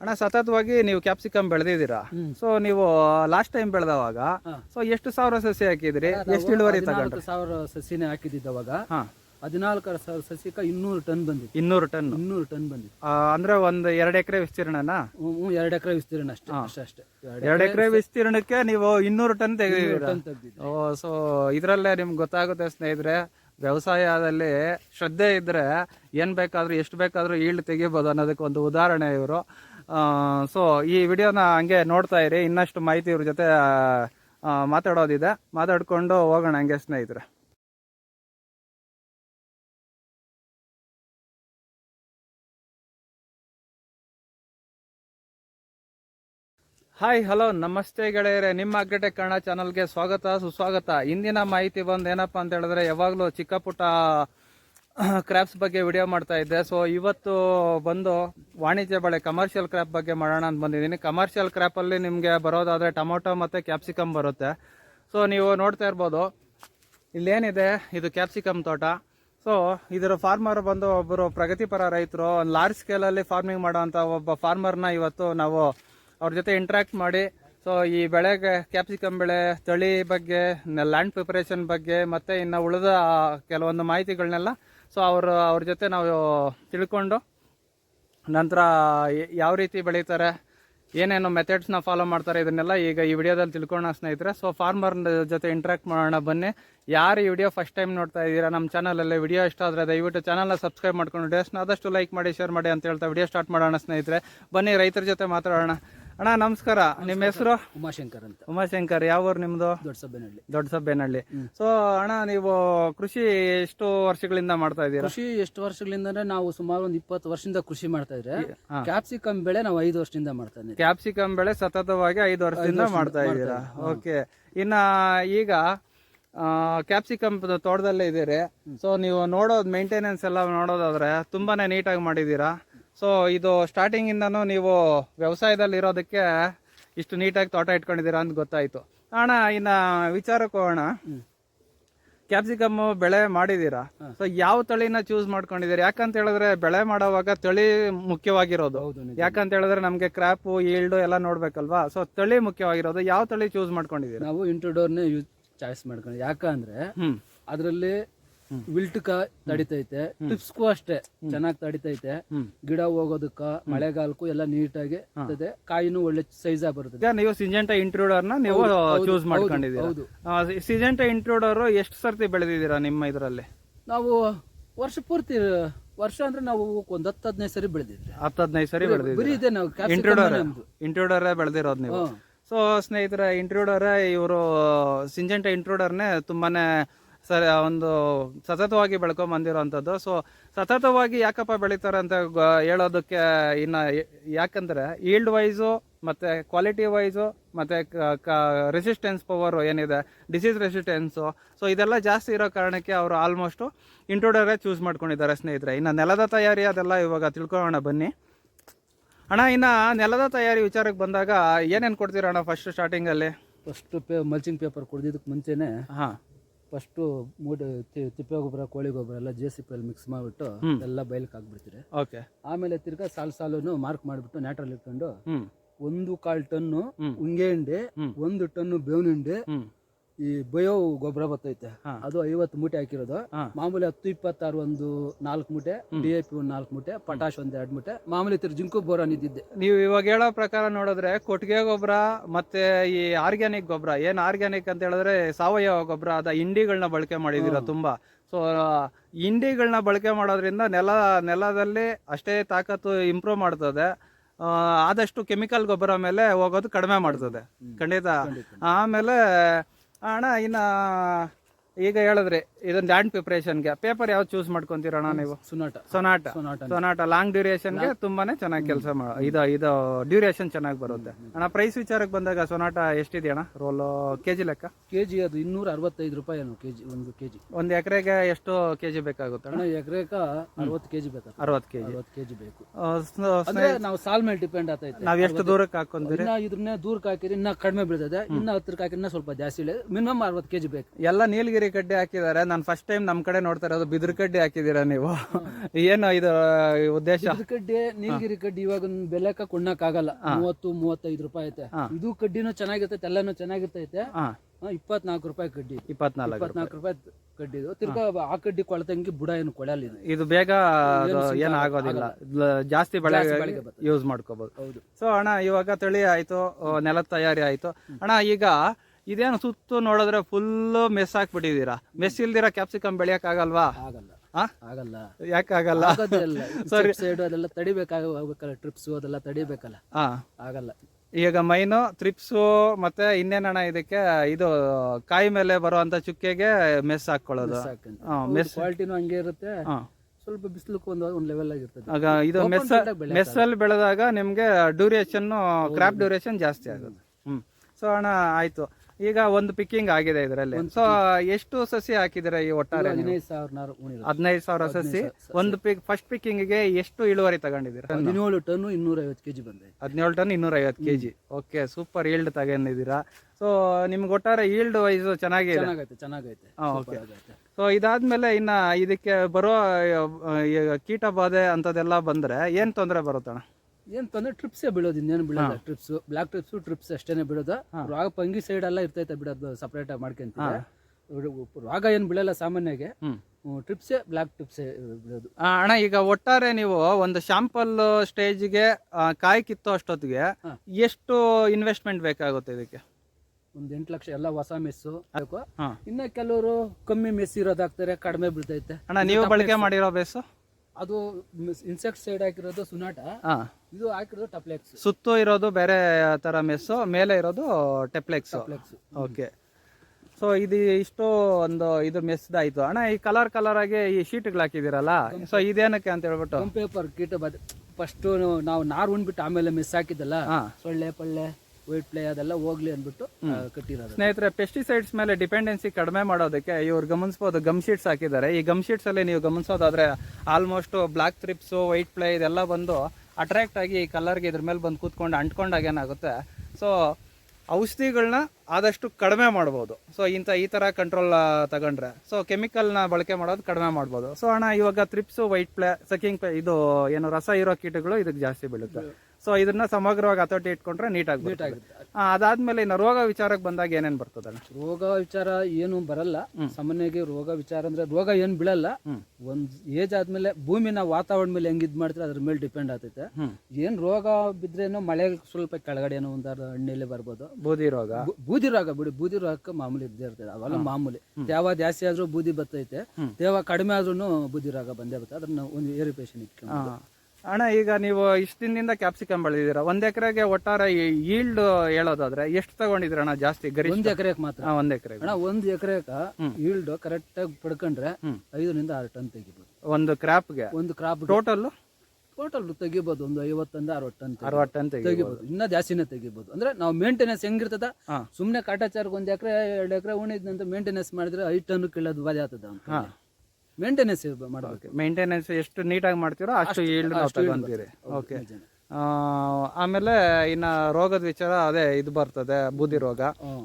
ಅಣ್ಣ ಸತತವಾಗಿ ನೀವು ಕ್ಯಾಪ್ಸಿಕಮ್ ಬೆಳೆದಿದ್ದೀರಾ ಸೊ ನೀವು ಲಾಸ್ಟ್ ಟೈಮ್ ಬೆಳೆದವಾಗ? ಸೊ ಎಷ್ಟು ಸಾವಿರ ಸಸಿ ಹಾಕಿದ್ರಿ? ಎಷ್ಟು ಇಳುವರಿ ತಗೊಂಡ್ರಿ? ಸಾವಿರ ಸಸಿನೇ ಹಾಕಿದ್ದಿದ್ದು ಅವಾಗ ಹದಿನಾಲ್ಕು ಸಾವಿರ ಸಸಿಕ ಇನ್ನೂರು ಟನ್ ಬಂದಿತ್ತು. ಇನ್ನೂರು ಟನ್. ಇನ್ನೂರು ಟನ್ ಬಂದಿತ್ತು. ಅಂದ್ರೆ ಒಂದ್ ಎರಡ್ ಎಕರೆ ವಿಸ್ತೀರ್ಣನಾ? ಎರಡ್ ಎಕರೆ ವಿಸ್ತೀರ್ಣ ಅಷ್ಟೇ ಅಷ್ಟೇ ಅಷ್ಟೇ. ಎರಡು ಎಕರೆ ವಿಸ್ತೀರ್ಣಕ್ಕೆ ನೀವು ಇನ್ನೂರು ಟನ್ ತೆಗೆದಿದ್ದೀರಾ? ಓ ಸೊ ಇದರಲ್ಲೇ ನಿಮ್ಗೆ ಗೊತ್ತಾಗುತ್ತೆ ಸ್ನೇಹಿತರೆ ವ್ಯವಸಾಯದಲ್ಲಿ ಶ್ರದ್ಧೆ ಇದ್ರೆ ಏನ್ ಬೇಕಾದ್ರೂ ಎಷ್ಟು ಬೇಕಾದ್ರೂ ಈಳ್ ತೆಗಿಬೋದು ಅನ್ನೋದಕ್ಕೆ ಒಂದು ಉದಾಹರಣೆ ಇವರು. ಸೊ ಈ ವಿಡಿಯೋನ ಹಂಗೆ ನೋಡ್ತಾ ಇರಿ. ಇನ್ನಷ್ಟು ಮಾಹಿತಿ ಇವ್ರ ಜೊತೆ ಮಾತಾಡೋದಿದೆ. ಮಾತಾಡ್ಕೊಂಡು ಹೋಗೋಣ ಹಂಗೆ ಸ್ನೇಹಿತರೆ. ಹಾಯ್ ಹಲೋ ನಮಸ್ತೆ ಗೆಳೆಯರೆ. ನಿಮ್ಮ ಅಗ್ರಿಟೆಕ್ ಕನ್ನಡ ಚಾನಲ್ಗೆ ಸ್ವಾಗತ, ಸುಸ್ವಾಗತ. ಇಂದಿನ ಮಾಹಿತಿ ಬಂದು ಏನಪ್ಪ ಅಂತ ಹೇಳಿದ್ರೆ, ಯಾವಾಗಲೂ ಚಿಕ್ಕ ಪುಟ್ಟ ಕ್ರಾಪ್ಸ್ ಬಗ್ಗೆ ವಿಡಿಯೋ ಮಾಡ್ತಾ ಇದ್ದೆ. ಸೊ ಇವತ್ತು ಬಂದು ವಾಣಿಜ್ಯ ಬೆಳೆ ಕಮರ್ಷಿಯಲ್ ಕ್ರಾಪ್ ಬಗ್ಗೆ ಮಾಡೋಣ ಅಂತ ಬಂದಿದ್ದೀನಿ. ಕಮರ್ಷಿಯಲ್ ಕ್ರಾಪಲ್ಲಿ ನಿಮಗೆ ಬರೋದಾದರೆ ಟೊಮೊಟೊ ಮತ್ತು ಕ್ಯಾಪ್ಸಿಕಮ್ ಬರುತ್ತೆ. ಸೊ ನೀವು ನೋಡ್ತಾ ಇರ್ಬೋದು, ಇಲ್ಲೇನಿದೆ, ಇದು ಕ್ಯಾಪ್ಸಿಕಮ್ ತೋಟ. ಸೊ ಇದರ ಫಾರ್ಮರ್ ಬಂದು ಒಬ್ಬರು ಪ್ರಗತಿಪರ ರೈತರು ಒಂದು ಲಾರ್ಜ್ ಸ್ಕೇಲಲ್ಲಿ ಫಾರ್ಮಿಂಗ್ ಮಾಡೋವಂಥ ಒಬ್ಬ ಫಾರ್ಮರ್ನ ಇವತ್ತು ನಾವು ಅವ್ರ ಜೊತೆ ಇಂಟ್ರ್ಯಾಕ್ಟ್ ಮಾಡಿ ಸೊ ಈ ಬೆಳೆಗೆ ಕ್ಯಾಪ್ಸಿಕಮ್ ಬೆಳೆ, ತಳಿ ಬಗ್ಗೆ ಲ್ಯಾಂಡ್ ಪ್ರಿಪರೇಷನ್ ಬಗ್ಗೆ, ಮತ್ತು ಇನ್ನು ಉಳಿದ ಕೆಲವೊಂದು ಮಾಹಿತಿಗಳನ್ನೆಲ್ಲ ಸೊ ಅವರು, ಅವ್ರ ಜೊತೆ ನಾವು ತಿಳ್ಕೊಂಡು ನಂತರ ಯಾವ ರೀತಿ ಬೆಳೀತಾರೆ, ಏನೇನು ಮೆಥಡ್ಸ್ನ ಫಾಲೋ ಮಾಡ್ತಾರೆ ಇದನ್ನೆಲ್ಲ ಈಗ ಈ ವಿಡಿಯೋದಲ್ಲಿ ತಿಳ್ಕೊಳ್ಳೋಣ ಸ್ನೇಹಿತರೆ. ಸೊ ಫಾರ್ಮರ್ ಜೊತೆ ಇಂಟ್ರಾಕ್ಟ್ ಮಾಡೋಣ ಬನ್ನಿ. ಯಾರು ಈ ವಿಡಿಯೋ ಫಸ್ಟ್ ಟೈಮ್ ನೋಡ್ತಾ ಇದ್ದೀರಾ, ನಮ್ಮ ಚಾನಲಲ್ಲಿ ವಿಡಿಯೋ ಇಷ್ಟ ಆದರೆ ದಯವಿಟ್ಟು ಚಾನಲ್ನ ಸಬ್ಸ್ಕ್ರೈಬ್ ಮಾಡ್ಕೊಂಡು ಡೇಸ್ನ ಆದಷ್ಟು ಲೈಕ್ ಮಾಡಿ ಶೇರ್ ಮಾಡಿ ಅಂತ ಹೇಳ್ತಾ ವಿಡಿಯೋ ಸ್ಟಾರ್ಟ್ ಮಾಡೋಣ ಸ್ನೇಹಿತರೆ. ಬನ್ನಿ, ರೈತರ ಜೊತೆ ಮಾತಾಡೋಣ. ಅಣ್ಣ ನಮಸ್ಕಾರ. ನಿಮ್ಮ ಹೆಸರು? ಉಮಾಶಂಕರ್ ಅಂತ. ಉಮಾಶಂಕರ್ ಯಾವ ಊರು ನಿಮ್ಮದು ದೊಡ್ಡ ಸಭೆನಲ್ಲಿ ದೊಡ್ಡ ಸಬ್ಬೇನಹಳ್ಳಿ ಸೊ ಅಣ್ಣ ನೀವು ಕೃಷಿ ಎಷ್ಟು ವರ್ಷಗಳಿಂದ ಮಾಡ್ತಾ ಇದ್ದೀರಾ? ಕೃಷಿ ಎಷ್ಟು ವರ್ಷಗಳಿಂದ ನಾವು ಸುಮಾರು ಒಂದು ಇಪ್ಪತ್ತು ವರ್ಷದಿಂದ ಕೃಷಿ ಮಾಡ್ತಾ ಇದ್ರೆ. ಕ್ಯಾಪ್ಸಿಕಮ್ ಬೆಳೆ ನಾವು ಐದು ವರ್ಷದಿಂದ ಮಾಡ್ತಾ ಇದ್ದೀವಿ. ಕ್ಯಾಪ್ಸಿಕಮ್ ಬೆಳೆ ಸತತವಾಗಿ ಐದು ವರ್ಷದಿಂದ ಮಾಡ್ತಾ ಇದ್ದೀರಾ? ಓಕೆ. ಇನ್ನ ಈಗ ಕ್ಯಾಪ್ಸಿಕಮ್ ತೋಟದಲ್ಲೇ ಇದ್ದೀರಿ. ಸೊ ನೀವು ನೋಡೋದು ಮೇಂಟೆನೆನ್ಸ್ ಎಲ್ಲ ನೋಡೋದಾದ್ರೆ ತುಂಬಾನೇ ನೀಟಾಗಿ ಮಾಡಿದ್ದೀರಾ? ಸೊ ಇದು ಸ್ಟಾರ್ಟಿಂಗ್ ಇಂದನೂ ನೀವು ವ್ಯವಸಾಯದಲ್ಲಿ ಇರೋದಕ್ಕೆ ಇಷ್ಟು ನೀಟಾಗಿ ತೋಟ ಇಟ್ಕೊಂಡಿದ್ದೀರಾ ಅಂತ ಗೊತ್ತಾಯಿತು. ಅಣ್ಣ ಇನ್ನ ವಿಚಾರಕ್ಕೆ ಹೋಗೋಣ. ಕ್ಯಾಪ್ಸಿಕಮ್ ಬೆಳೆ ಮಾಡಿದ್ದೀರಾ? ಸೊ ಯಾವ ತಳಿನ ಚೂಸ್ ಮಾಡ್ಕೊಂಡಿದ್ದೀರಾ? ಯಾಕಂತ ಹೇಳಿದ್ರೆ ಬೆಳೆ ಮಾಡೋವಾಗ ತಳಿ ಮುಖ್ಯವಾಗಿರೋದು. ಯಾಕಂತ ಹೇಳಿದ್ರೆ ನಮಗೆ ಕ್ರಾಪ್ ಈಲ್ಡ್ ಎಲ್ಲ ನೋಡ್ಬೇಕಲ್ವಾ? ಸೊ ತಳಿ ಮುಖ್ಯವಾಗಿರೋದು. ಯಾವ ತಳಿ ಚೂಸ್ ಮಾಡ್ಕೊಂಡಿದ್ದೀರಾ? ನಾವು ಇಂಟ್ರೋಡೋರ್ನೇ ಯೂಸ್ ಚಾಯ್ಸ್ ಮಾಡ್ಕೊಂಡು ಯಾಕಂದ್ರೆ ಅದರಲ್ಲಿ ವಿಲ್ಟ್ಕ ತಡಿತೈತೆ. ಟಿಪ್ಸ್ಗೂ ಅಷ್ಟೇ. ಚೆನ್ನಾಗಿ ತಡಿತೈತೆ. ಗಿಡ ಹೋಗೋದಕ್ಕ ಮಳೆಗಾಲಕ್ಕೂ ಎಲ್ಲ ನೀಟಾಗಿ ಇರ್ತದೆ. ಕಾಯಿನೂ ಒಳ್ಳೆ ಸೈಜ್ ಆಗಿ ಬರ್ತದೆ. ನೀವು ಸಿಂಜೆಂಟ ಇಂಟ್ರೂಡರ್ನ ನೀವು ಚೂಸ್ ಮಾಡ್ಕೊಂಡಿದ್ದೀರಾ? ಸಿಜೆಂಟಾ ಇಂಟ್ರೂಡರ್ ಎಷ್ಟು ಸರ್ತಿ ಬೆಳೆದಿದ್ದೀರಾ ನಿಮ್ಮ ಇದರಲ್ಲಿ? ನಾವು ವರ್ಷ ಪೂರ್ತಿ ವರ್ಷ ಅಂದ್ರೆ ನಾವು ಒಂದ್ ಹತ್ತು ಹದಿನೈದು ಸರಿ ಬೆಳೆದಿದ್ವಿ. ಹತ್ತು ಹದಿನೈದು ಸರಿ ಇದೆ ನಾವು ಇಂಟ್ರೂಡರ್. ಇಂಟ್ರೂಡರ್ ಬೆಳೆದಿರೋದು ನೀವು. ಸೊ ಸ್ನೇಹಿತರ ಇಂಟ್ರೂಡರ್ ಇವರು ಸಿಂಜೆಂಟ ಇಂಟ್ರೂಡರ್ನೇ ತುಂಬಾನೇ ಸರಿ ಒಂದು ಸತತವಾಗಿ ಬೆಳ್ಕೊಂಡು ಬಂದಿರೋವಂಥದ್ದು ಸೊ ಸತತವಾಗಿ ಯಾಕಪ್ಪ ಬೆಳೀತಾರೆ ಅಂತ ಹೇಳೋದಕ್ಕೆ ಇನ್ನು ಯಾಕಂದರೆ ಈಲ್ಡ್ ವೈಸು ಮತ್ತು ಕ್ವಾಲಿಟಿ ವೈಸು ಮತ್ತು ಕ ರೆಸಿಸ್ಟೆನ್ಸ್ ಪವರು ಏನಿದೆ ಡಿಸೀಸ್ ರೆಸಿಸ್ಟೆನ್ಸು ಸೊ ಇದೆಲ್ಲ ಜಾಸ್ತಿ ಇರೋ ಕಾರಣಕ್ಕೆ ಅವರು ಆಲ್ಮೋಸ್ಟು ಇಂಟ್ರೂಡರೇ ಚೂಸ್ ಮಾಡ್ಕೊಂಡಿದ್ದಾರೆ ಸ್ನೇಹಿತರೆ. ಇನ್ನು ನೆಲದ ತಯಾರಿ ಅದೆಲ್ಲ ಇವಾಗ ತಿಳ್ಕೊಳ್ಳೋಣ ಬನ್ನಿ. ಅಣ್ಣ ಇನ್ನು ನೆಲದ ತಯಾರಿ ವಿಚಾರಕ್ಕೆ ಬಂದಾಗ ಏನೇನು ಕೊಡ್ತೀರಾ ಅಣ್ಣ ಫಸ್ಟ್ ಸ್ಟಾರ್ಟಿಂಗಲ್ಲಿ first first pay mulching paper ಕೊಡ್ದಿದ್ದಕ್ಕೆ ಮುಂಚೆನೆ ಹಾ. ಫಸ್ಟು ಮೂಟೆ ತಿ- ತಿಪ್ಪೆ ಗೊಬ್ಬರ ಕೋಳಿ ಗೊಬ್ಬರ ಎಲ್ಲ ಜೆ ಸಿ ಪಿ ಅಲ್ಲಿ ಮಿಕ್ಸ್ ಮಾಡಿಬಿಟ್ಟು ಎಲ್ಲ ಬಯಲಕ್ಕೆ ಹಾಕ್ಬಿಡ್ತೀರಿ. ಓಕೆ ಆಮೇಲೆ ತಿರ್ಗಾ ಸಾಲು ಸಾಲುನು ಮಾರ್ಕ್ ಮಾಡಿಬಿಟ್ಟು ನ್ಯಾಟ್ರಲ್ ಇಟ್ಕೊಂಡು ಹ್ಮ್. ಒಂದು ಕಾಲು ಟನ್ನು ಹ್ಮ್. ಉಂಗೆ ಹಿಂಡಿ ಹ್ಮ್. ಒಂದು ಟನ್ನು ಬೇವಿನ ಹಿಂಡಿ ಹ್ಮ್. ಈ ಬಯೋ ಗೊಬ್ಬರ ಬರ್ತೈತೆ. ಅದು ಐವತ್ತು ಮೂಟೆ ಹಾಕಿರೋದು. ಮಾಮೂಲಿ ಹತ್ತು ಇಪ್ಪತ್ತಾರು ಒಂದು ನಾಲ್ಕು ಮೂಟೆ ಡಿ ಎ ಪಿ ಒಂದು ನಾಲ್ಕು ಮೂಟೆ ಪಟಾಶ್ ಒಂದು ಎರಡು ಮೂಟೆ. ಮಾಮೂಲಿ ತಿರು ಜಿಂಕು ಬೋರಾನ್ ಇದ್ದಿದ್ದೆ ನೀವು ಇವಾಗ ಹೇಳೋ ಪ್ರಕಾರ ನೋಡಿದ್ರೆ ಕೊಟ್ಟಿಗೆ ಗೊಬ್ಬರ ಮತ್ತೆ ಈ ಆರ್ಗ್ಯಾನಿಕ್ ಗೊಬ್ಬರ ಏನ್ ಆರ್ಗ್ಯಾನಿಕ್ ಅಂತ ಹೇಳಿದ್ರೆ ಸಾವಯವ ಗೊಬ್ಬರ ಅದ ಹಿಂಡಿಗಳನ್ನ ಬಳಕೆ ಮಾಡಿದೀರ ತುಂಬಾ. ಸೊ ಹಿಂಡಿಗಳನ್ನ ಬಳಕೆ ಮಾಡೋದ್ರಿಂದ ನೆಲ ನೆಲದಲ್ಲಿ ಅಷ್ಟೇ ತಾಕತ್ತು ಇಂಪ್ರೂವ್ ಮಾಡ್ತದೆ. ಆದಷ್ಟು ಕೆಮಿಕಲ್ ಗೊಬ್ಬರ ಮೇಲೆ ಹೋಗೋದು ಕಡಿಮೆ ಮಾಡ್ತದೆ. ಖಂಡಿತ. ಆಮೇಲೆ ಅಣ್ಣ ಇನ್ನ ಈಗ ಹೇಳಿದ್ರೆ ಇದನ್ನ ಲ್ಯಾಂಡ್ ಪ್ರಿಪ್ರೇಷನ್ಗೆ ಪೇಪರ್ ಯಾವ್ದು ಚೂಸ್ ಮಾಡ್ಕೊಂತೀರಣ ಅಣ್ಣ ನೀವು? Sonata Sonata Sonata Sonata long ಡ್ಯೂರೇಷನ್ಗೆ ತುಂಬಾನೇ ಚೆನ್ನಾಗಿ ಕೆಲಸ ಇದು ಇದು ಡ್ಯೂರೇಷನ್ ಚೆನ್ನಾಗಿ ಬರುತ್ತೆ. ಅಣ್ಣ ಪ್ರೈಸ್ ವಿಚಾರಕ್ಕೆ ಬಂದಾಗ ಸೊನಾಟ ಎಷ್ಟಿದೆ ಅಣ್ಣ ರೋಲ್ ಕೆಜಿ ಲೆಕ್ಕ? ಕೆಜಿ ಅದು ಇನ್ನೂರ ಅರವತ್ತೈದು ರೂಪಾಯಿ ಏನು ಕೆಜಿ ಒಂದು ಕೆಜಿ. ಒಂದು ಎಕರೆಗೆ ಎಷ್ಟು ಕೆಜಿ ಬೇಕಾಗುತ್ತೆ ಅಣ್ಣ? ಎಕರೆಗೆ ಎಕರೆಕ ಅರವತ್ತು ಕೆಜಿ ಬೇಕಾಗ್ತದೆ ಅರವತ್ತು ಕೆಜಿ. ಅರವತ್ತು ಕೆಜಿ ಬೇಕು. ಅಂದ್ರೆ ನಾವು ಸಾಲ್ ಮೇಲೆ ಡಿಪೆಂಡ್ ಆಗ್ತೈತೆ ನಾವ್ ಎಷ್ಟು ದೂರಕ್ಕೆ ಹಾಕೊಂತೀರಿ ಇದನ್ನೇ ದೂರಕ್ಕೆ ಹಾಕಿದ್ರೆ ಇನ್ನ ಕಡಿಮೆ ಬೀಳ್ತದೆ. ಇನ್ನ ಹತ್ತಿರಕ್ಕೆ ಹಾಕಿದ್ರೆ ಇನ್ನ ಸ್ವಲ್ಪ ಜಾಸ್ತಿ ಮಿನಿಮಮ್ ಅರವತ್ತು ಕೆಜಿ ಬೇಕು. ಎಲ್ಲ ನೀಲಗಿರಿ ಕಡ್ಡಿ ಹಾಕಿದ್ದಾರೆ. ನಾನು ಫಸ್ಟ್ ಟೈಮ್ ನಮ್ ಕಡೆ ನೋಡ್ತಾ ಇರೋದು ಬಿದಿರು ಕಡ್ಡಿ ಹಾಕಿದ್ದೀರಾ ನೀವು? ಏನು ಇದು ಉದ್ದೇಶ? ಕಡ್ಡಿ ನೀಲಗಿರಿ ಕಡ್ಡಿ ಇವಾಗ ಬೆಲೆಕ ಕೊಂಡಕ್ ಆಗಲ್ಲ. ಮೂವತ್ತು ಮೂವತ್ತೈದು ರೂಪಾಯಿ ಐತೆ. ಇದು ಕಡ್ಡಿನೂ ಚೆನ್ನಾಗಿರ್ತೈತೆ ಎಲ್ಲಾನು ಚೆನ್ನಾಗಿರ್ತೈತೆ. ಇಪ್ಪತ್ನಾಲ್ಕು ರೂಪಾಯಿ ಕಡ್ಡಿ. ಇಪ್ಪತ್ನಾಲ್ಕು ಇಪ್ಪತ್ನಾಲ್ಕು ರೂಪಾಯಿ ಕಡ್ಡಿ ಇದು. ತಿರ್ಗಾ ಆ ಕಡ್ಡಿ ಕೊಳತಂಗಿ ಬುಡ ಏನು ಕೊಳಲ್ಲ ಇದು. ಇದು ಬೇಗ ಏನು ಆಗೋದಿಲ್ಲ ಜಾಸ್ತಿ ಬೆಳೆ ಯೂಸ್ ಮಾಡ್ಕೋಬಹುದು ಹೌದು. ಸೊ ಅಣ್ಣ ಇವಾಗ ತಳಿ ಆಯ್ತು ನೆಲದ ತಯಾರಿ ಆಯ್ತು. ಅಣ್ಣ ಈಗ ಇದೇನು ಸುತ್ತು ನೋಡಿದ್ರೆ ಫುಲ್ ಮೆಸ್ ಹಾಕ್ಬಿಟ್ಟಿದ್ದೀರಾ ಮೆಸ್ ಇಲ್ದಿರ ಕ್ಯಾಪ್ಸಿಕಮ್ ಬೆಳೆಯಕ್ ಆಗಲ್ವಾ ಆಗಲ್ಲ. ಆ? ಆಗಲ್ಲ. ಯಾಕಾಗಲ್ಲ ಆಗಲ್ಲ? ಇಲ್ಲ ಸೈಡ್ ಅದೆಲ್ಲ ತಡಿಬೇಕಾಗಬೇಕಲ್ಲ ಟ್ರಿಪ್ಸ್ ಅದೆಲ್ಲ ತಡಿಬೇಕಲ್ಲ. ಹಾ ಆಗಲ್ಲ. ಈಗ ಮೈನು ಟ್ರಿಪ್ಸು ಮತ್ತೆ ಇನ್ನೇನಣ್ಣ ಇದಕ್ಕೆ ಇದು ಕಾಯಿ ಮೇಲೆ ಬರುವಂತ ಚುಕ್ಕೆಗೆ ಮೆಸ್ ಹಾಕೊಳ್ಳೋದು ಸಾಕಂತ ಹಾ, ಮೆಸ್ ಕ್ವಾಲಿಟಿನೂ ಹಂಗೆ ಇರುತ್ತೆ. ಹಾ. ಸ್ವಲ್ಪ ಬಿಸಿಲಕ್ಕೆ ಒಂದು ಒಂದ್ ಲೆವೆಲ್ ಆಗಿರ್ತದೆ. ಆಗ ಇದು Open ಮೆಸ್ field ಆಗ್ ಬೆಳೆಯಕ್ಕೆ ಮೆಸ್ ಅಲ್ಲಿ ಬೆಳೆದಾಗ ನಿಮ್ಗೆ ಡ್ಯೂರೇಷನ್ ಕ್ರಾಪ್ ಡ್ಯೂರೇಷನ್ ಜಾಸ್ತಿ ಆಗುತ್ತೆ. ಹ್ಮ್. ಸೊ ಅಣ್ಣ ಆಯ್ತು. ಈಗ ಒಂದು ಪಿಕ್ಕಿಂಗ್ ಆಗಿದೆ ಇದರಲ್ಲಿ. ಸೊ ಎಷ್ಟು ಸಸಿ ಹಾಕಿದಿರ ಈ ಒಟ್ಟಾರೆ? ಹದಿನೈದು ಸಾವಿರ ಹದಿನೈದು ಸಸಿ. ಒಂದು ಪಿಕ್ ಫಸ್ಟ್ ಪಿಕ್ಕಿಂಗ್ಗೆ ಎಷ್ಟು ಇಳುವರಿ ತಗೊಂಡಿದ್ದೀರಾ? ಹದಿನೇಳು ಟನ್ ಇನ್ನೂರ ಐವತ್ತು ಕೆಜಿ ಬಂದೆ ಹದಿನೇಳು ಟನ್ ಇನ್ನೂರ ಐವತ್ತು ಕೆಜಿ ಓಕೆ ಸೂಪರ್ ಈಲ್ಡ್ ತಗೊಂಡಿದ್ದೀರಾ. ಸೊ ನಿಮ್ಗೆ ಒಟ್ಟಾರೆ ಈಲ್ಡ್ ವೈಸ್ ಚೆನ್ನಾಗಿದೆ. ಚೆನ್ನಾಗೈತೆ. ಸೊ ಇದಾದ್ಮೇಲೆ ಇನ್ನ ಇದಕ್ಕೆ ಬರೋ ಕೀಟ ಬಾಧೆ ಅಂತದೆಲ್ಲ ಬಂದ್ರೆ ಏನ್ ತೊಂದರೆ ಬರುತ್ತಣ್ಣ? ಏನ್ ತೊಂದ್ರೆ ಟ್ರಿಪ್ಸೇ ಬೀಳೋದು ಇನ್ನೇನು ಬೀಳೋದು ಟ್ರಿಪ್ಸ್ ಬ್ಲಾಕ್ ಟ್ರಿಪ್ಸ್ ಟ್ರಿಪ್ಸ್ ಅಷ್ಟೇನೆ ಬೀಳೋದು. ರಾಗ ಪಂಗಿ ಸೈಡ್ ಎಲ್ಲ ಇರ್ತೈತೆ ಬಿಡೋದು ಸಪ್ರೇಟ್ ಆಗಿ ಮಾಡ್ಕೊಂತೀವಿ. ರಾಗ ಏನ್ ಬೀಳಲ್ಲ ಸಾಮಾನ್ಯವಾಗಿ. ಟ್ರಿಪ್ಸ್ ಬ್ಲಾಕ್ ಟ್ರಿಪ್ಸ್ ಬಿಡೋದು ಅಣ್ಣ ಈಗ ಒಟ್ಟಾರೆ ನೀವು ಒಂದು ಶಾಂಪಲ್ ಸ್ಟೇಜ್ಗೆ ಕಾಯಿ ಕಿತ್ತೋ ಅಷ್ಟೊತ್ತಿಗೆ ಎಷ್ಟು ಇನ್ವೆಸ್ಟ್ಮೆಂಟ್ ಬೇಕಾಗುತ್ತೆ ಇದಕ್ಕೆ? ಒಂದ್ ಎಂಟು ಲಕ್ಷ ಎಲ್ಲ ಹೊಸ ಮೆಸ್ಸು. ಇನ್ನ ಕೆಲವರು ಕಮ್ಮಿ ಮೆಸ್ ಇರೋದಾಗ್ತಾರೆ ಕಡಿಮೆ ಬೀಳ್ತೈತೆ. ಅಣ್ಣ ನೀವು ಬಳಕೆ ಮಾಡಿರೋ ಬೇಸು ಅದು ಇನ್ಸೆಕ್ಟ್ ಸೈಡ್ ಹಾಕಿರೋದು ಸುನಾಟ. ಇದು ಹಾಕಿರೋದು ಟಪ್ಲೆಕ್ಸ್ ಸುತ್ತು ಇರೋದು ಬೇರೆ ತರ ಮೆಸ್ಸು ಮೇಲೆ ಇರೋದು ಟೆಪ್ಲೆಕ್ಸ್ ಟಪ್ಲೆಕ್ಸ್ ಓಕೆ ಸೊ ಇದು ಇಷ್ಟು ಒಂದು ಇದು ಮೆಸ್ದಾಯ್ತು ಅಣ್ಣ ಈ ಕಲರ್ ಕಲರ್ ಆಗಿ ಈ ಶೀಟ್ಗಳು ಹಾಕಿದಿರಲ್ಲ ಸೊ ಇದೇನಕ್ಕೆ ಅಂತ ಹೇಳ್ಬಿಟ್ಟು? ಪೇಪರ್ ಕೀಟ ಬದ್ ಫಸ್ಟ್ ನಾವು ನಾರು ಉಣ್ಬಿಟ್ಟು ಆಮೇಲೆ ಮಿಸ್ ಹಾಕಿದ್ದಲ್ಲ. ಸೊಳ್ಳೆ ಪಳ್ಳೆ ವೈಟ್ ಪ್ಲೇ ಅದೆಲ್ಲ ಹೋಗ್ಲಿ ಅಂದ್ಬಿಟ್ಟು ಕಟ್ಟಿರೋದು. ಸ್ನೇಹಿತರೆ ಪೆಸ್ಟಿಸೈಡ್ಸ್ ಮೇಲೆ ಡಿಪೆಂಡೆನ್ಸಿ ಕಡಿಮೆ ಮಾಡೋದಕ್ಕೆ ಇವ್ರು ಗಮನಿಸಬಹುದು ಗಮ್ ಶೀಟ್ಸ್ ಹಾಕಿದ್ದಾರೆ. ಈ ಗಮ್ ಶೀಟ್ಸ್ ಅಲ್ಲಿ ನೀವು ಗಮನಿಸೋದಾದ್ರೆ almost black thrips white fly ಇದೆಲ್ಲ ಬಂದು ಅಟ್ರಾಕ್ಟ್ ಆಗಿ ಈ ಕಲರ್ಗೆ ಇದ್ರ ಮೇಲೆ ಬಂದು ಕೂತ್ಕೊಂಡು ಅಂಟ್ಕೊಂಡಾಗ ಏನಾಗುತ್ತೆ ಸೊ ಔಷಧಿಗಳನ್ನ ಆದಷ್ಟು ಕಡಿಮೆ ಮಾಡ್ಬೋದು. ಸೊ ಇಂಥ ಈ ಥರ ಕಂಟ್ರೋಲ್ ತಗೊಂಡ್ರೆ. ಸೊ ಕೆಮಿಕಲ್ನ ಬಳಕೆ ಮಾಡೋದು ಕಡಿಮೆ ಮಾಡ್ಬೋದು. ಸೊ ಅಣ್ಣ, ಇವಾಗ ತ್ರಿಪ್ಸು ವೈಟ್ ಪ್ಲೇ ಸಕಿಂಗ್ ಇದು, ಏನು ರಸ ಇರೋ ಕೀಟಗಳು ಇದಕ್ಕೆ ಜಾಸ್ತಿ ಬೀಳುತ್ತೆ. ಸೊ ಇದನ್ನ ಸಮಗ್ರವಾಗಿ ಹತೋಟಿ ಇಟ್ಕೊಂಡ್ರೆ ನೀಟಾಗಿ ನೀಟಾಗುತ್ತೆ ಅದಾದ್ಮೇಲೆ ಇನ್ನು ರೋಗ ವಿಚಾರಕ್ಕೆ ಬಂದಾಗ ಏನೇನ್ ಬರ್ತದಣ್ಣ ರೋಗ ವಿಚಾರ ಏನು ಬರಲ್ಲ. ಸಾಮಾನ್ಯವಾಗಿ ರೋಗ ವಿಚಾರ ಅಂದ್ರೆ ರೋಗ ಏನ್ ಬೀಳಲ್ಲ. ಒಂದ್ ಏಜ್ ಆದ್ಮೇಲೆ ಭೂಮಿನ ವಾತಾವರಣ ಮೇಲೆ ಹೆಂಗ್ ಇದ್ ಮಾಡ್ತಾರೆ ಅದ್ರ ಮೇಲೆ ಡಿಪೆಂಡ್ ಆಗ್ತೈತೆ. ಏನ್ ರೋಗ ಬಿದ್ರೇನೋ ಮಳೆ ಸ್ವಲ್ಪ ಕೆಳಗಡೆ ಏನೋ ಒಂದಾರ ಹಣ್ಣಲ್ಲಿ ಬರ್ಬೋದು. ಬೂದಿ ರೋಗ. ಬೂದಿ ರೋಗ ಬಿಡಿ ಬೂದಿ ರೋಗಕ್ಕೆ ಮಾಮೂಲಿ ಇದ್ದೇ ಇರ್ತದೆ. ಅವೆಲ್ಲ ಮಾಮೂಲಿ. ತೇವ ಜಾಸ್ತಿ ಆದ್ರೂ ಬೂದಿ ಬರ್ತೈತೆ. ತೇವ ಕಡಿಮೆ ಆದ್ರೂ ಬೂದಿ ರೋಗ ಬಂದೇ ಬರ್ತದೆ. ಅದನ್ನ ಒಂದು ಏರಿಪೇಷನ್ ಇಟ್ಕೊಂಡು. ಅಣ್ಣ ಈಗ ನೀವು ಇಷ್ಟು ದಿನದಿಂದ ಕ್ಯಾಪ್ಸಿಕಮ್ ಬೆಳೆದಿದ್ದೀರಾ? ಒಂದ್ ಎಕರೆಗೆ ಒಟ್ಟಾರೆ ಈಲ್ಡ್ ಹೇಳೋದಾದ್ರೆ ಎಷ್ಟು ಅಣ್ಣ ಜಾಸ್ತಿ ಗರಿ ಒಂದ್ ಎಕರೆಗೆ ಮಾತ್ರ. ಒಂದ್ ಎಕರೆ ಅಣ್ಣ ಒಂದ್ ಎಕರೆಕ ಈಲ್ಡ್ ಕರೆಕ್ಟ್ ಆಗಿ ಪಡ್ಕೊಂಡ್ರೆ ಐದರಿಂದ ಆರು ಟನ್ ತೆಗಿಬೋದು. ಒಂದು ಕ್ರಾಪ್ಗೆ? ಒಂದು ಕ್ರಾಪ್ ಟೋಟಲ್ ಟೋಟಲ್ ತೆಗಿಬಹುದು ಒಂದು ಐವತ್ತರಿಂದ ಅರವತ್ತು ಟನ್ ಅರವತ್ ಅರವತ್ತು ಟನ್ ತೆಗಿಬಹುದು ಇನ್ನ ಜಾಸ್ತಿನೇ ತೆಗಿಬಹುದು ಅಂದ್ರೆ ನಾವು ಮೇಂಟೆನೆನ್ಸ್ ಹೆಂಗಿರ್ತದ. ಸುಮ್ನೆ ಕಾಟಾಚಾರಕ್ಕೆ ಒಂದ್ ಎಕರೆ ಎರಡು ಎಕರೆ ಉಣಿದ್ನಂತ ಮೇಂಟೆನೆನ್ಸ್ ಮಾಡಿದ್ರೆ ಐದು ಟನ್ ಕೀಳೋದು ಬಾಧೆ ಆಗ್ತದ ಅಂತ. ಮೇಂಟೆನೆನ್ಸ್ ಮಾಡಬೇಕು. ಮೇಂಟೆನೆನ್ಸ್ ಎಷ್ಟು ನೀಟಾಗಿ ಮಾಡ್ತೀರೋ ಅಷ್ಟು ಈಲ್ಡ್ ನಾವು ತಗೊಂತೀರಿ. ಓಕೆ. ಆಮೇಲೆ ಇನ್ನ ರೋಗದ ವಿಚಾರ ಅದೇ ಇದು ಬರ್ತದೆ ಬೂದಿ ರೋಗ.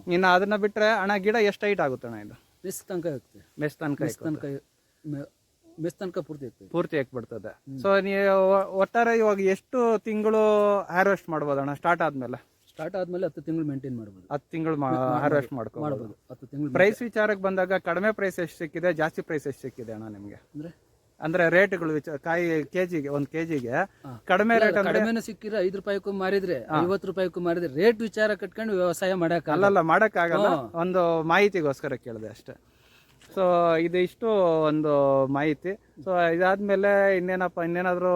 ಇನ್ನು ಅದನ್ನ ಬಿಟ್ರೆ ಅಣ್ಣ ಗಿಡ ಎಷ್ಟು ಹೈಟ್ ಆಗುತ್ತೆ ಅಣ್ಣ ಇದು? ಮೆಸ್ ತನಕ ಇರ್ತದೆ ಮೆಸ್ ತನಕ ಮೆಸ್ ತನಕ ಮೆ- ಮೆಸ್ ತನಕ ಪೂರ್ತಿ ಇರ್ತದೆ. ಪೂರ್ತಿ ಬಿಡ್ತದೆ ಸೊ ನೀವು ಒಟ್ಟಾರೆ ಇವಾಗ ಎಷ್ಟು ತಿಂಗಳು ಹಾರ್ವೆಸ್ಟ್ ಮಾಡ್ಬೋದಣ್ಣ ಸ್ಟಾರ್ಟ್ ಆದ್ಮೇಲೆ? ಸ್ಟಾರ್ಟ್ ಆದ್ಮೇಲೆ ಹತ್ತು ತಿಂಗಳು ಮೇಂಟೈನ್ ಮಾಡ್ಬೋದು. ಹತ್ತು ತಿಂಗಳು ಹಾರ್ವೆಸ್ಟ್ ಮಾಡ್ಕೊಂಡು ಮಾಡ್ಬೋದು. ಹತ್ತು ತಿಂಗಳು ಪ್ರೈಸ್ ವಿಚಾರಕ್ಕೆ ಬಂದಾಗ ಕಡಿಮೆ ಪ್ರೈಸ್ ಎಷ್ಟು ಸಿಕ್ಕಿದೆ ಜಾಸ್ತಿ ಪ್ರೈಸ್ ಎಷ್ಟು ಸಿಕ್ಕಿದೆ ಅಣ್ಣ ನಿಮಗೆ? ಅಂದ್ರೆ? ಅಂದ್ರೆ ರೇಟ್ಗಳು ವಿಚಾರ ಕಾಯಿ ಕೆಜಿಗೆ ಒಂದ್ ಕೆಜಿಗೆ ಕಡಿಮೆ ರೇಟ್ ಅಂದ್ರೆ ಕಡಿಮೆನ ಸಿಕ್ಕಿದ್ರೆ ಐದು ರೂಪಾಯಿಗೂ ಮಾರಿದ್ರೆ ಐವತ್ತು ರೂಪಾಯಿಗೂ ಮಾರಿದ್ರೆ ರೇಟ್ ವಿಚಾರ ಕಟ್ಕೊಂಡು ವ್ಯವಸಾಯ ಮಾಡಕ್ ಅಲ್ಲಲ್ಲ ಮಾಡಕ್ ಆಗಲ್ಲ. ಒಂದು ಮಾಹಿತಿಗೋಸ್ಕರ ಕೇಳಿದೆ ಅಷ್ಟೇ. ಸೊ ಇದು ಇಷ್ಟು ಒಂದು ಮಾಹಿತಿ. ಸೊ ಇದಾದ್ಮೇಲೆ ಇನ್ನೇನಪ್ಪ ಇನ್ನೇನಾದ್ರು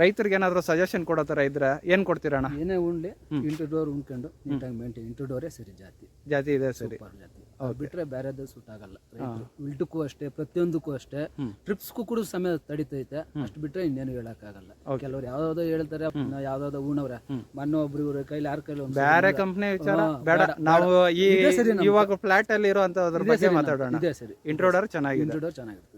ರೈತರಿಗೆ ಏನಾದರೂ ಸಜೆಷನ್ ಕೊಡೋ ಥರ ಇದ್ರೆ ಏನು ಕೊಡ್ತೀರಣ್ಣ ಏನೇ ಉಂಡ್ಲಿ ಇಂಟು ಡೋರ್ ಉಂಡ್ಕೊಂಡು ನೀಟಾಗಿ ಮೇಂಟೈನ್ ಇಂಟು ಡೋರೇ ಸರಿ ಜಾತಿ. ಜಾತಿ ಇದೆ ಸರಿ. ಜಾತಿ. ಬಿಟ್ಟರೆ ಬಿಟ್ರೆ ಬೇರೆದು ಸೂಟ್ ಆಗಲ್ಲ. ಉಲ್ಟಕ್ಕೂ ಅಷ್ಟೇ ಪ್ರತಿಯೊಂದಕ್ಕೂ ಅಷ್ಟೇ ಟ್ರಿಪ್ಸ್ಗೂ ಕೂಡ ಸಮಯ ತಡಿತೈತೆ. ಅಷ್ಟು ಬಿಟ್ರೆ ಇನ್ನೇನು ಹೇಳೋಕ್ಕಾಗಲ್ಲ. ಕೆಲವರು ಯಾವ್ದಾವ್ದೋ ಹೇಳ್ತಾರೆ ಯಾವ್ದಾವ್ದೋ ಉಣವ್ರೆ ಮೊನ್ನೆ ಒಬ್ರು ಇವ್ರ ಕೈಲಿ ಯಾರ ಕೈಲಿ ಬೇರೆ ಕಂಪ್ನಿ ವಿಚಾರ? ಬೇಡ. ನಾವು ಈ. ಇವಾಗ ಫ್ಲಾಟ್ ಅಲ್ಲಿ ಇರುವಂತದ್ರ ಬಗ್ಗೆ ಮಾತಾಡೋಣ. ಇದೇ ಸರಿ. ಇಂಟ್ರೋಡರ್ ಚೆನ್ನಾಗಿ ಇಂಟ್ರೋಡರ್ ಚೆನ್ನಾಗಿದೆ.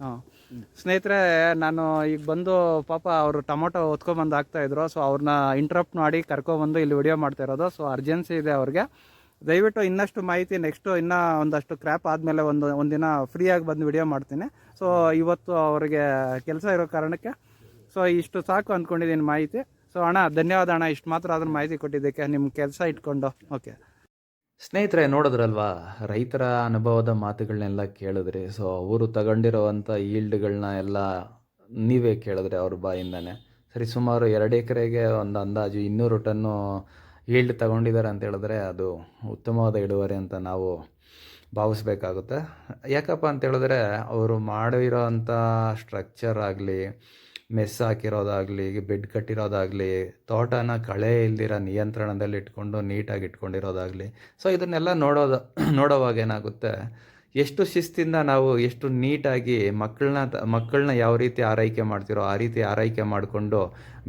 ಸ್ನೇಹಿತರೆ, ನಾನು ಈಗ ಬಂದು ಪಾಪ ಅವರು ಟೊಮೊಟೊ ಹೊತ್ಕೊಂಡ್ಬಂದು ಹಾಕ್ತಾ ಇದ್ರು. ಸೊ ಅವ್ರನ್ನ ಇಂಟ್ರಪ್ಟ್ ಮಾಡಿ ಕರ್ಕೊಬಂದು ಇಲ್ಲಿ ವಿಡಿಯೋ ಮಾಡ್ತಾ ಇರೋದು. ಸೊ ಅರ್ಜೆನ್ಸಿ ಇದೆ ಅವ್ರಿಗೆ. ದಯವಿಟ್ಟು ಇನ್ನಷ್ಟು ಮಾಹಿತಿ ನೆಕ್ಸ್ಟು ಇನ್ನೂ ಒಂದಷ್ಟು ಕ್ರ್ಯಾಪ್ ಆದಮೇಲೆ ಒಂದು, ಒಂದಿನ ಫ್ರೀಯಾಗಿ ಬಂದು ವಿಡಿಯೋ ಮಾಡ್ತೀನಿ. ಸೊ ಇವತ್ತು ಅವರಿಗೆ ಕೆಲಸ ಇರೋ ಕಾರಣಕ್ಕೆ ಸೊ ಇಷ್ಟು ಸಾಕು ಅಂದ್ಕೊಂಡಿದ್ದೀನಿ ಮಾಹಿತಿ. ಸೊ ಅಣ್ಣ, ಧನ್ಯವಾದ ಅಣ್ಣ. ಇಷ್ಟು ಮಾತ್ರ ಅದನ್ನು ಮಾಹಿತಿ ಕೊಟ್ಟಿದ್ದಕ್ಕೆ ನಿಮ್ಮ ಕೆಲಸ ಇಟ್ಕೊಂಡು. ಓಕೆ ಸ್ನೇಹಿತರೆ, ನೋಡಿದ್ರಲ್ವಾ? ರೈತರ ಅನುಭವದ ಮಾತುಗಳನ್ನೆಲ್ಲ ಕೇಳಿದ್ರಿ. ಸೊ ಅವರು ತಗೊಂಡಿರೋವಂಥ ಈಲ್ಡ್ಗಳನ್ನ ಎಲ್ಲ ನೀವೇ ಕೇಳಿದ್ರಿ ಅವ್ರ ಬಾಯಿಂದನೇ. ಸರಿ, ಸುಮಾರು ಎರಡು ಎಕರೆಗೆ ಒಂದು ಅಂದಾಜು ಇನ್ನೂರು ಟನ್ನು ಈಲ್ಡ್ ತಗೊಂಡಿದ್ದಾರೆ ಅಂತ ಹೇಳಿದ್ರೆ ಅದು ಉತ್ತಮವಾದ ಇಳುವರಿ ಅಂತ ನಾವು ಭಾವಿಸ್ಬೇಕಾಗುತ್ತೆ. ಯಾಕಪ್ಪ ಅಂತ ಹೇಳಿದ್ರೆ, ಅವರು ಮಾಡಿರೋ ಅಂಥ ಸ್ಟ್ರಕ್ಚರ್ ಆಗಲಿ ಮೆಸ್ ಹಾಕಿರೋದಾಗಲಿ ಬೆಡ್ ಕಟ್ಟಿರೋದಾಗಲಿ, ತೋಟನ ಕಳೆ ಇಲ್ದಿರ ನಿಯಂತ್ರಣದಲ್ಲಿ ಇಟ್ಕೊಂಡು ನೀಟಾಗಿ ಇಟ್ಕೊಂಡಿರೋದಾಗಲಿ. ಸೊ ಇದನ್ನೆಲ್ಲ ನೋಡೋದು, ನೋಡೋವಾಗ ಏನಾಗುತ್ತೆ? ಎಷ್ಟು ಶಿಸ್ತಿಂದ ನಾವು ಎಷ್ಟು ನೀಟಾಗಿ ಮಕ್ಕಳನ್ನ ಮಕ್ಕಳನ್ನ ಯಾವ ರೀತಿ ಆರೈಕೆ ಮಾಡ್ತಿರೋ, ಆ ರೀತಿ ಆರೈಕೆ ಮಾಡಿಕೊಂಡು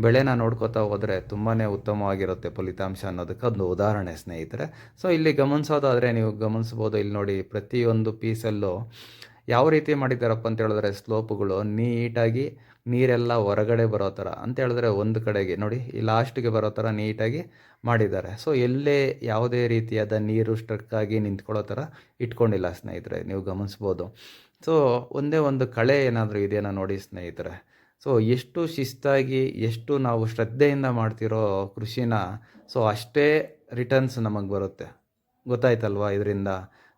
ಬೆಳೆನ ನೋಡ್ಕೋತಾ ಹೋದರೆ ತುಂಬಾ ಉತ್ತಮವಾಗಿರುತ್ತೆ ಫಲಿತಾಂಶ ಅನ್ನೋದಕ್ಕೆ ಒಂದು ಉದಾಹರಣೆ, ಸ್ನೇಹಿತರೆ. ಸೊ ಇಲ್ಲಿ ಗಮನಿಸೋದಾದರೆ ನೀವು ಗಮನಿಸ್ಬೋದು, ಇಲ್ಲಿ ನೋಡಿ ಪ್ರತಿಯೊಂದು ಪೀಸಲ್ಲೂ ಯಾವ ರೀತಿ ಮಾಡಿದ್ದಾರಪ್ಪ ಅಂತ ಹೇಳಿದ್ರೆ, ಸ್ಲೋಪುಗಳು ನೀಟಾಗಿ ನೀರೆಲ್ಲ ಹೊರಗಡೆ ಬರೋ ಥರ ಅಂತ ಹೇಳಿದ್ರೆ ಒಂದು ಕಡೆಗೆ ನೋಡಿ, ಈ ಲಾಸ್ಟಿಗೆ ಬರೋ ಥರ ನೀಟಾಗಿ ಮಾಡಿದ್ದಾರೆ. ಸೊ ಎಲ್ಲೇ ಯಾವುದೇ ರೀತಿಯಾದ ನೀರು ಸ್ಟ್ರಕ್ಕಾಗಿ ನಿಂತ್ಕೊಳ್ಳೋ ಥರ ಇಟ್ಕೊಂಡಿಲ್ಲ ಸ್ನೇಹಿತರೆ, ನೀವು ಗಮನಿಸ್ಬೋದು. ಸೊ ಒಂದೇ ಒಂದು ಕಳೆ ಏನಾದರೂ ಇದೆಯಾ ನೋಡಿ ಸ್ನೇಹಿತರೆ? ಸೊ ಎಷ್ಟು ಶಿಸ್ತಾಗಿ, ಎಷ್ಟು ನಾವು ಶ್ರದ್ಧೆಯಿಂದ ಮಾಡ್ತಿರೋ ಕೃಷಿನ ಸೊ ಅಷ್ಟೇ ರಿಟರ್ನ್ಸ್ ನಮಗೆ ಬರುತ್ತೆ. ಗೊತ್ತಾಯ್ತಲ್ವಾ ಇದರಿಂದ?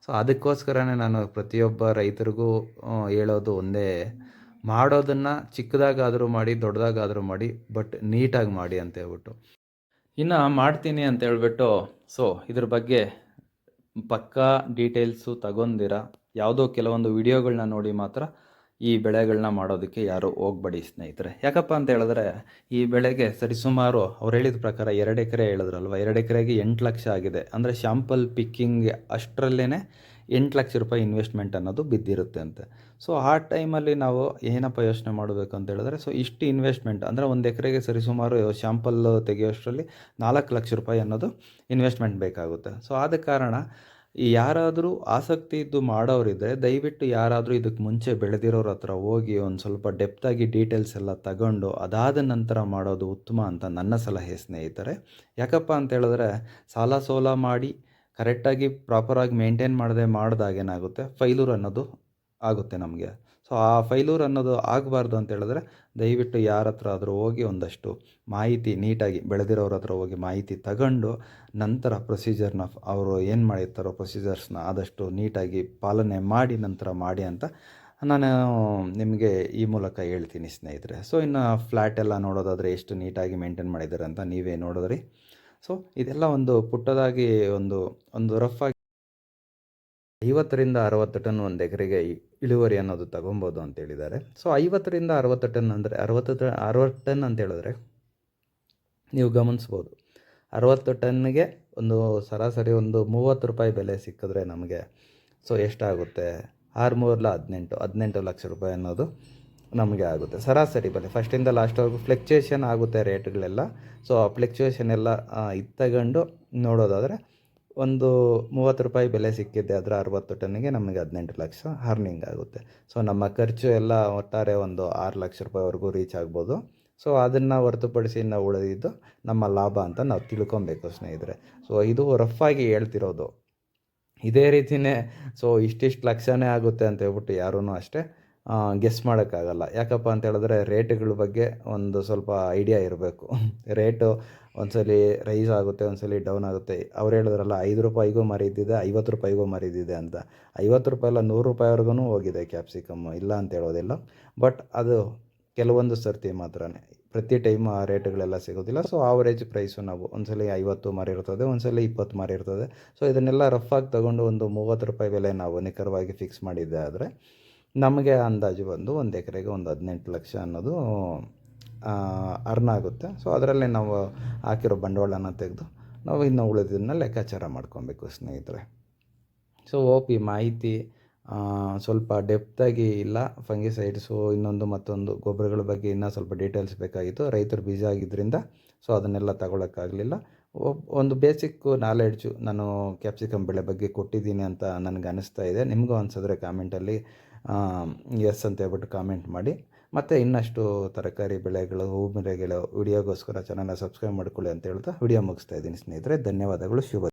ಸೊ ಅದಕ್ಕೋಸ್ಕರನೇ ನಾನು ಪ್ರತಿಯೊಬ್ಬ ರೈತರಿಗೂ ಹೇಳೋದು ಒಂದೇ ಮಾಡೋದನ್ನು ಚಿಕ್ಕದಾಗಾದರೂ ಮಾಡಿ, ದೊಡ್ಡದಾಗಾದರೂ ಮಾಡಿ, ಬಟ್ ನೀಟಾಗಿ ಮಾಡಿ ಅಂತ ಹೇಳ್ಬಿಟ್ಟು. ಇನ್ನು ಮಾಡ್ತೀನಿ ಅಂತ ಹೇಳ್ಬಿಟ್ಟು, ಸೊ ಇದ್ರ ಬಗ್ಗೆ ಪಕ್ಕಾ ಡೀಟೇಲ್ಸು ತಗೊಂದಿರ ಯಾವುದೋ ಕೆಲವೊಂದು ವಿಡಿಯೋಗಳನ್ನ ನೋಡಿ ಮಾತ್ರ ಈ ಬೆಳೆಗಳನ್ನ ಮಾಡೋದಕ್ಕೆ ಯಾರು ಹೋಗ್ಬೇಡಿ ಸ್ನೇಹಿತರೆ. ಯಾಕಪ್ಪ ಅಂತ ಹೇಳಿದ್ರೆ, ಈ ಬೆಳೆಗೆ ಸರಿಸುಮಾರು ಅವ್ರು ಹೇಳಿದ ಪ್ರಕಾರ ಎರಡು ಎಕರೆ ಹೇಳಿದ್ರಲ್ವ, ಎರಡು ಎಕರೆಗೆ ಎಂಟು ಲಕ್ಷ ಆಗಿದೆ. ಅಂದರೆ ಶಾಂಪಲ್ ಪಿಕ್ಕಿಂಗ್ ಅಷ್ಟರಲ್ಲೇ ಎಂಟು ಲಕ್ಷ ರೂಪಾಯಿ ಇನ್ವೆಸ್ಟ್ಮೆಂಟ್ ಅನ್ನೋದು ಬಿದ್ದಿರುತ್ತೆ ಅಂತೆ. ಸೊ ಆ ಟೈಮಲ್ಲಿ ನಾವು ಏನಪ್ಪ ಯೋಚನೆ ಮಾಡಬೇಕು ಅಂತ ಹೇಳಿದ್ರೆ ಸೊ ಇಷ್ಟು ಇನ್ವೆಸ್ಟ್ಮೆಂಟ್ ಅಂದರೆ ಒಂದು ಎಕರೆಗೆ ಸರಿಸುಮಾರು ಶ್ಯಾಂಪಲ್ ತೆಗೆಯೋಷ್ಟರಲ್ಲಿ ನಾಲ್ಕು ಲಕ್ಷ ರೂಪಾಯಿ ಅನ್ನೋದು ಇನ್ವೆಸ್ಟ್ಮೆಂಟ್ ಬೇಕಾಗುತ್ತೆ. ಸೊ ಆದ ಕಾರಣ ಯಾರಾದರೂ ಆಸಕ್ತಿ ಇದ್ದು ಮಾಡೋರಿದ್ದರೆ ದಯವಿಟ್ಟು ಯಾರಾದರೂ ಇದಕ್ಕೆ ಮುಂಚೆ ಬೆಳೆದಿರೋರ ಹತ್ರ ಹೋಗಿ ಒಂದು ಸ್ವಲ್ಪ ಡೆಪ್ತಾಗಿ ಡೀಟೇಲ್ಸ್ ಎಲ್ಲ ತಗೊಂಡು ಅದಾದ ನಂತರ ಮಾಡೋದು ಉತ್ತಮ ಅಂತ ನನ್ನ ಸಲಹೆ ಸ್ನೇಹಿತರೆ. ಯಾಕಪ್ಪ ಅಂತ ಹೇಳಿದ್ರೆ, ಸಾಲ ಸೋಲ ಮಾಡಿ ಕರೆಕ್ಟಾಗಿ ಪ್ರಾಪರಾಗಿ ಮೇಂಟೈನ್ ಮಾಡದೆ ಮಾಡಿದಾಗ ಏನಾಗುತ್ತೆ? ಫೈಲೂರ್ ಅನ್ನೋದು ಆಗುತ್ತೆ ನಮಗೆ. ಸೊ ಆ ಫೈಲೂರ್ ಅನ್ನೋದು ಆಗಬಾರ್ದು ಅಂತ ಹೇಳಿದ್ರೆ ದಯವಿಟ್ಟು ಯಾರ ಹತ್ರ ಆದರೂ ಹೋಗಿ ಒಂದಷ್ಟು ಮಾಹಿತಿ ನೀಟಾಗಿ ಬೆಳೆದಿರೋರ ಹತ್ರ ಹೋಗಿ ಮಾಹಿತಿ ತಗೊಂಡು ನಂತರ ಪ್ರೊಸೀಜರ್ನ ಅವರು ಏನು ಮಾಡಿರ್ತಾರೋ ಪ್ರೊಸೀಜರ್ಸ್ನ ಆದಷ್ಟು ನೀಟಾಗಿ ಪಾಲನೆ ಮಾಡಿ ನಂತರ ಮಾಡಿ ಅಂತ ನಾನು ನಿಮಗೆ ಈ ಮೂಲಕ ಹೇಳ್ತೀನಿ ಸ್ನೇಹಿತರೆ. ಸೊ ಇನ್ನು ಫ್ಲ್ಯಾಟ್ ಎಲ್ಲ ನೋಡೋದಾದರೆ ಎಷ್ಟು ನೀಟಾಗಿ ಮೇಂಟೈನ್ ಮಾಡಿದ್ದಾರೆ ಅಂತ ನೀವೇ ನೋಡಿದ್ರಿ. ಸೊ ಇದೆಲ್ಲ ಒಂದು ಪುಟ್ಟದಾಗಿ ಒಂದು ಒಂದು ರಫ್ ಆಗಿ ಐವತ್ತರಿಂದ ಅರವತ್ತು ಟನ್ ಒಂದು ಎಕರೆಗೆ ಇಳುವರಿ ಅನ್ನೋದು ತಗೊಬೋದು ಅಂತ ಹೇಳಿದ್ದಾರೆ. ಸೊ ಐವತ್ತರಿಂದ ಅರವತ್ತು ಟನ್ ಅಂದರೆ, ಅರವತ್ತು ಟ, ಅರವತ್ತು ಟನ್ ಅಂತ ಹೇಳಿದ್ರೆ ನೀವು ಗಮನಿಸ್ಬೋದು. ಅರವತ್ತು ಟನ್ಗೆ ಒಂದು ಸರಾಸರಿ ಒಂದು ಮೂವತ್ತು ರೂಪಾಯಿ ಬೆಲೆ ಸಿಕ್ಕಿದ್ರೆ ನಮಗೆ ಸೊ ಎಷ್ಟಾಗುತ್ತೆ? ಆರು ಮೂರಲ ಹದಿನೆಂಟು ಹದಿನೆಂಟು ಲಕ್ಷ ರೂಪಾಯಿ ಅನ್ನೋದು ನಮಗೆ ಆಗುತ್ತೆ. ಸರಾಸರಿ ಬೆಲೆ ಫಸ್ಟಿಂದ ಲಾಸ್ಟ್ವರೆಗೂ ಫ್ಲೆಕ್ಚುಯೇಷನ್ ಆಗುತ್ತೆ ರೇಟ್ಗಳೆಲ್ಲ ಸೊ ಆ ಫ್ಲೆಕ್ಚುಯೇಷನ್ ಎಲ್ಲ ಇದು ತಗೊಂಡು ನೋಡೋದಾದರೆ ಒಂದು ಮೂವತ್ತು ರೂಪಾಯಿ ಬೆಲೆ ಸಿಕ್ಕಿದ್ದೆ. ಅದರ ಅರವತ್ತು ಟನ್ನಿಗೆ ನಮಗೆ ಹದಿನೆಂಟು ಲಕ್ಷ ಅರ್ನಿಂಗ್ ಆಗುತ್ತೆ. ಸೊ ನಮ್ಮ ಖರ್ಚು ಎಲ್ಲ ಒಟ್ಟಾರೆ ಒಂದು ಆರು ಲಕ್ಷ ರೂಪಾಯಿವರೆಗೂ ರೀಚ್ ಆಗ್ಬೋದು. ಸೊ ಅದನ್ನು ಹೊರತುಪಡಿಸಿ ನಾವು ಉಳಿದಿದ್ದು ನಮ್ಮ ಲಾಭ ಅಂತ ನಾವು ತಿಳ್ಕೊಬೇಕು ಸ್ನೇಹಿತರೆ. ಸೊ ಇದು ರಫಾಗಿ ಹೇಳ್ತಿರೋದು. ಇದೇ ರೀತಿಯೇ ಸೊ ಇಷ್ಟಿಷ್ಟು ಲಕ್ಷನೇ ಆಗುತ್ತೆ ಅಂತ ಹೇಳ್ಬಿಟ್ಟು ಯಾರೂ ಅಷ್ಟೇ ಗೆಸ್ ಮಾಡೋಕ್ಕಾಗಲ್ಲ. ಯಾಕಪ್ಪ ಅಂತ ಹೇಳಿದ್ರೆ ರೇಟ್ಗಳ ಬಗ್ಗೆ ಒಂದು ಸ್ವಲ್ಪ ಐಡಿಯಾ ಇರಬೇಕು. ರೇಟು ಒಂದ್ಸಲಿ ರೈಸ್ ಆಗುತ್ತೆ, ಒಂದ್ಸಲಿ ಡೌನ್ ಆಗುತ್ತೆ. ಅವ್ರು ಹೇಳಿದ್ರಲ್ಲ, ಐದು ರೂಪಾಯಿಗೂ ಮರಿದಿದೆ ಐವತ್ತು ರೂಪಾಯಿಗೂ ಮರಿದಿದೆ ಅಂತ. ಐವತ್ತು ರೂಪಾಯಿ ಅಲ್ಲ, ನೂರು ರೂಪಾಯಿವರೆಗೂ ಹೋಗಿದೆ ಕ್ಯಾಪ್ಸಿಕಮ್ ಇಲ್ಲ ಅಂತ ಹೇಳೋದಿಲ್ಲ. ಬಟ್ ಅದು ಕೆಲವೊಂದು ಸರ್ತಿ ಮಾತ್ರ ಪ್ರತಿ ಟೈಮ್ ಆ ರೇಟ್ಗಳೆಲ್ಲ ಸಿಗೋದಿಲ್ಲ. ಸೊ ಆವರೇಜ್ ಪ್ರೈಸು ನಾವು ಒಂದ್ಸಲಿ ಐವತ್ತು ಮಾರಿರ್ತದೆ, ಒಂದ್ಸಲಿ ಇಪ್ಪತ್ತು ಮಾರಿರ್ತದೆ. ಸೊ ಇದನ್ನೆಲ್ಲ ರಫ್ ಆಗಿ ತಗೊಂಡು ಒಂದು ಮೂವತ್ತು ರೂಪಾಯಿ ಬೆಲೆ ನಾವು ನಿಖರವಾಗಿ ಫಿಕ್ಸ್ ಮಾಡಿದ್ದೆ ಆದರೆ ನಮಗೆ ಅಂದಾಜು ಬಂದು ಒಂದು ಎಕರೆಗೆ ಒಂದು ಹದಿನೆಂಟು ಲಕ್ಷ ಅನ್ನೋದು ಅರ್ನ್ ಆಗುತ್ತೆ. ಸೊ ಅದರಲ್ಲಿ ನಾವು ಹಾಕಿರೋ ಬಂಡವಾಳನ ತೆಗೆದು ನಾವು ಇನ್ನು ಉಳಿದನ್ನ ಲೆಕ್ಕಾಚಾರ ಮಾಡ್ಕೊಬೇಕು ಸ್ನೇಹಿತರೆ. ಸೊ ಓಪಿ ಮಾಹಿತಿ ಸ್ವಲ್ಪ ಡೆಪ್ತಾಗಿ ಇಲ್ಲ. ಫಂಗಿಸೈಡ್ಸು ಇನ್ನೊಂದು ಮತ್ತೊಂದು ಗೊಬ್ಬರಗಳ ಬಗ್ಗೆ ಇನ್ನೂ ಸ್ವಲ್ಪ ಡೀಟೇಲ್ಸ್ ಬೇಕಾಗಿತ್ತು. ರೈತರು ಬಿಜಿ ಆಗಿದ್ದರಿಂದ ಸೊ ಅದನ್ನೆಲ್ಲ ತಗೊಳಕ್ಕಾಗಲಿಲ್ಲ. ಒಂದು ಬೇಸಿಕ್ಕು ನಾಲೆಡ್ಜು ನಾನು ಕ್ಯಾಪ್ಸಿಕಮ್ ಬೆಳೆ ಬಗ್ಗೆ ಕೊಟ್ಟಿದ್ದೀನಿ ಅಂತ ನನಗೆ ಅನಿಸ್ತಾ ಇದೆ. ನಿಮಗೂ ಅನಿಸಿದ್ರೆ ಕಾಮೆಂಟಲ್ಲಿ ಎಸ್ ಅಂತ ಹೇಳ್ಬಿಟ್ಟು ಕಾಮೆಂಟ್ ಮಾಡಿ. ಮತ್ತು ಇನ್ನಷ್ಟು ತರಕಾರಿ ಬೆಳೆಗಳು ಹೂ ಬೆಳೆಗಳು ವಿಡಿಯೋಗೋಸ್ಕರ ಚಾನಲ್ನ ಸಬ್ಸ್ಕ್ರೈಬ್ ಮಾಡ್ಕೊಳ್ಳಿ ಅಂತ ಹೇಳ್ತಾ ವಿಡಿಯೋ ಮುಗಿಸ್ತಾ ಇದ್ದೀನಿ ಸ್ನೇಹಿತರೆ. ಧನ್ಯವಾದಗಳು. ಶುಭ